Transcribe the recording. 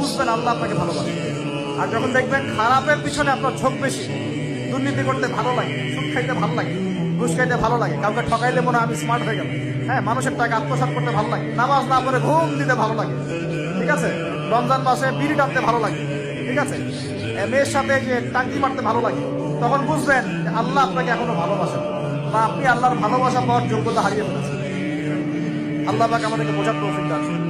বুঝবেন আল্লাহ আপনাকে ভালোবাসে। আর যখন দেখবেন খারাপের পিছনে আপনার ঝোঁক বেশি, দুর্নীতি করতে ভালো লাগে, সুদ খাইতে ভালো লাগে, ঘুষ খাইতে ভালো লাগে, কাউকে ঠকাইলে মনে আমি স্মার্ট হয়ে গেলাম। হ্যাঁ মানুষের টাকা আত্মসাৎ করতে ভালো লাগে, নামাজ না পড়ে ঘুম দিতে ভালো লাগে, ঠিক আছে? রমজান মাসে বিড়ি টানতে ভালো লাগে, ঠিক আছে? মেয়ের সাথে যে টাঙ্কি মারতে ভালো লাগে, তখন বুঝবেন আল্লাহ আপনাকে এখনও ভালোবাসেন বা আপনি আল্লাহর ভালোবাসা পাওয়ার যোগ্যতা হারিয়ে ফেলেছেন। আল্লাহ আমাদেরকে বোঝার তৌফিক করুন।